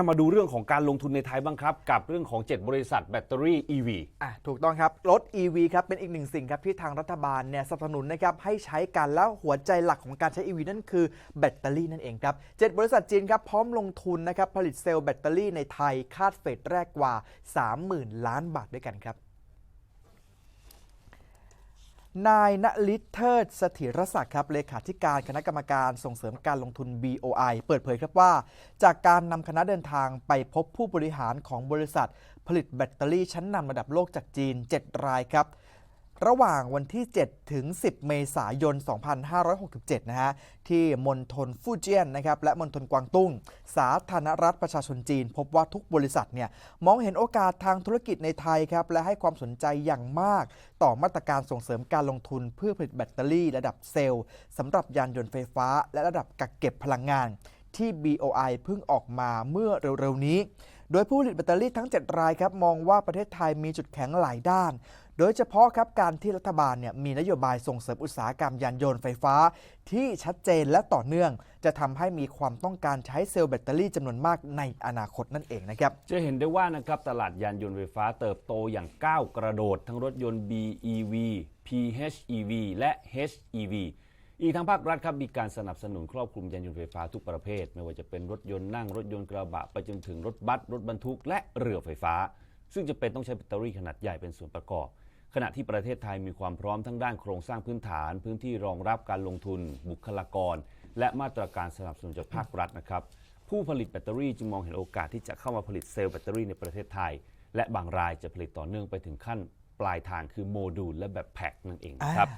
มาดูเรื่องของการลงทุนในไทยบ้างครับ กับเรื่องของ 7 บริษัทแบตเตอรี่ EV อะถูกต้องครับ รถ EV ครับเป็นอีกหนึ่งสิ่งครับที่ทางรัฐบาลเนี่ยสนับสนุนนะครับให้ใช้กันแล้วหัวใจหลักของการใช้ EV นั่นคือแบตเตอรี่นั่นเองครับเจ็ดบริษัทจีนครับพร้อมลงทุนนะครับผลิตเซลล์แบตเตอรี่ในไทยคาดเฟสแรกกว่า 30,000 ล้านบาทด้วยกันครับ นายณฤทธิ์เทิดเสถิรศักดิ์ครับเลขาธิการคณะกรรมการส่งเสริมการลงทุน BOI เปิดเผยครับว่า จากการนำคณะเดินทางไปพบผู้บริหารของบริษัท ผลิตแบตเตอรี่ชั้นนำระดับโลกจากจีน 7 รายครับ ระหว่างวันที่ 7 ถึง 10 เมษายน 2567 นะฮะ ที่มณฑลฟูเจียนนะครับ และมณฑลกวางตุ้ง สาธารณรัฐประชาชนจีน พบว่าทุกบริษัทเนี่ย มองเห็นโอกาสทางธุรกิจในไทยครับ และให้ความสนใจอย่างมาก ต่อมาตรการส่งเสริมการลงทุนเพื่อผลิตแบตเตอรี่ ระดับเซลล์สำหรับยานยนต์ไฟฟ้า และระดับกักเก็บพลังงาน ที่ BOI เพิ่งออกมาเมื่อเร็วๆนี้ โดยผู้ผลิตแบตเตอรี่ทั้ง 7 รายครับมองว่าประเทศไทยมีจุดแข็งหลายด้านโดยเฉพาะครับการที่รัฐบาลเนี่ยมีนโยบายส่งเสริมอุตสาหกรรมยานยนต์ไฟฟ้า ที่ชัดเจนและต่อเนื่อง จะทำให้มีความต้องการใช้เซลล์แบตเตอรี่จำนวนมากในอนาคตนั่นเองนะครับจะเห็นได้ว่านะครับตลาดยานยนต์ไฟฟ้าเติบโตอย่างก้าวกระโดด ทั้งรถยนต์ BEV PHEV และ HEV อีกทั้งภาครัฐครับมีการสนับสนุนครอบคลุมยานยนต์ไฟฟ้าทุกประเภท ไม่ว่าจะเป็นรถยนต์นั่งรถยนต์กระบะไปจนถึงรถบัสรถบรรทุกและเรือไฟฟ้า ซึ่งจะเป็นต้องใช้แบตเตอรี่ขนาดใหญ่เป็นส่วนประกอบ ขณะที่ประเทศไทยมีความพร้อมทั้งด้านโครงสร้างพื้นฐาน พื้นที่รองรับการลงทุน บุคลากร และมาตรการสนับสนุนจากภาครัฐนะครับผู้ผลิตแบตเตอรี่จึงมองเห็นโอกาสที่จะเข้ามาผลิตเซลล์แบตเตอรี่ในประเทศไทย และบางรายจะผลิตต่อเนื่องไปถึงขั้นปลายทางคือโมดูลและแบบแพ็คนั่นเองนะครับ